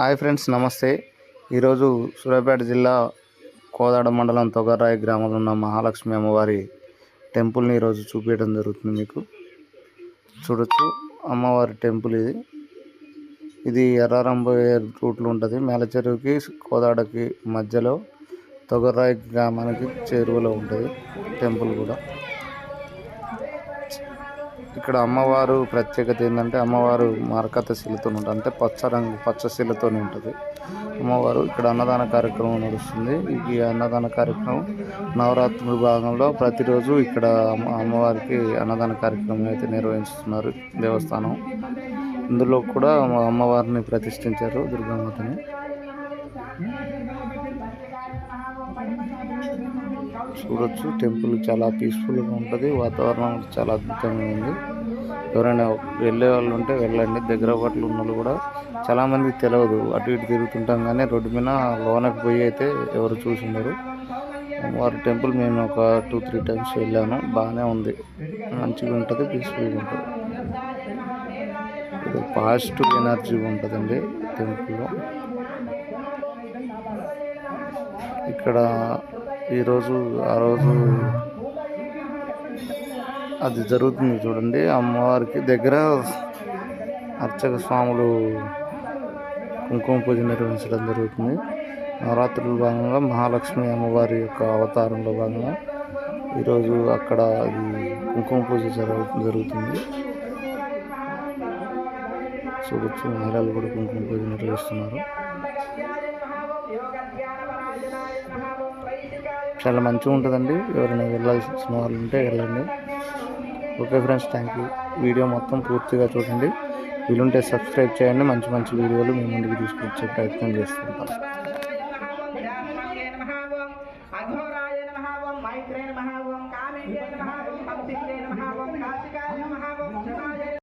Hi friends నమస్తే. ఈరోజు సూర్యాపేట జిల్లా కోదాడ మండలం తొగరాయి గ్రామంలో ఉన్న మహాలక్ష్మి అమ్మవారి టెంపుల్ని ఈరోజు చూపించడం జరుగుతుంది మీకు. చూడొచ్చు అమ్మవారి టెంపుల్ ఇది. ఇది ఎర్రారంబోయే రూట్లో ఉంటుంది. మేలచెరువుకి కోదాడకి మధ్యలో తొగరాయి గ్రామానికి చేరువలో ఉంటుంది టెంపుల్ కూడా. ఇక్కడ అమ్మవారు ప్రత్యేకత ఏంటంటే అమ్మవారు మార్కత శిలతో ఉంటుంది. అంటే పచ్చ రంగు పచ్చ శిలతో ఉంటుంది. అమ్మవారు ఇక్కడ అన్నదాన కార్యక్రమం నడుస్తుంది. ఈ అన్నదాన కార్యక్రమం నవరాత్రుల భాగంలో ప్రతిరోజు ఇక్కడ అమ్మ- అమ్మవారికి అన్నదాన కార్యక్రమం అయితే నిర్వహిస్తున్నారు దేవస్థానం. ఇందులో కూడా అమ్మవారిని ప్రతిష్ఠించారు దుర్గామాతని. చూడొచ్చు. టెంపుల్ చాలా పీస్ఫుల్గా ఉంటుంది. వాతావరణం చాలా అద్భుతంగా ఉంది. ఎవరైనా వెళ్ళే వాళ్ళు ఉంటే వెళ్ళండి. దగ్గర పట్ల ఉన్న వాళ్ళు కూడా చాలామంది తెలియదు అటు ఇటు తిరుగుతుంటాం కానీ రోడ్డు మీద లోనకి పోయి అయితే ఎవరు చూసి వారి టెంపుల్ మేము ఒక టూ త్రీ టైమ్స్ వెళ్ళాను. బాగానే ఉంది. మంచిగా ఉంటుంది పీస్ఫుల్గా ఉంటుంది. ఇది పాజిటివ్ ఎనర్జీ ఉంటుందండి టెంపుల్లో. ఇక్కడ ఈరోజు ఆ రోజు అది జరుగుతుంది చూడండి. అమ్మవారికి దగ్గర అర్చక స్వాములు కుంకుమ పూజ నిర్వహించడం జరుగుతుంది. నవరాత్రుల భాగంగా మహాలక్ష్మి అమ్మవారి యొక్క అవతారంలో భాగంగా ఈరోజు అక్కడ అది కుంకుమ పూజ జరుగు జరుగుతుంది. చూడొచ్చు మహిళలు కూడా కుంకుమ పూజ నిర్వహిస్తున్నారు. చాలా మంచిగా ఉంటుందండి. ఎవరైనా వెళ్ళాల్సిన వాళ్ళు ఉంటే వెళ్ళండి. Okay friends thank you. Video మొత్తం పూర్తిగా చూడండి. వీలుంటే సబ్స్క్రైబ్ చేయండి. మంచి మంచి వీడియోలు మీ ముందుకు తీసుకొచ్చే ప్రయత్నం చేస్తుంటాం. మైత్రేయ కామేయ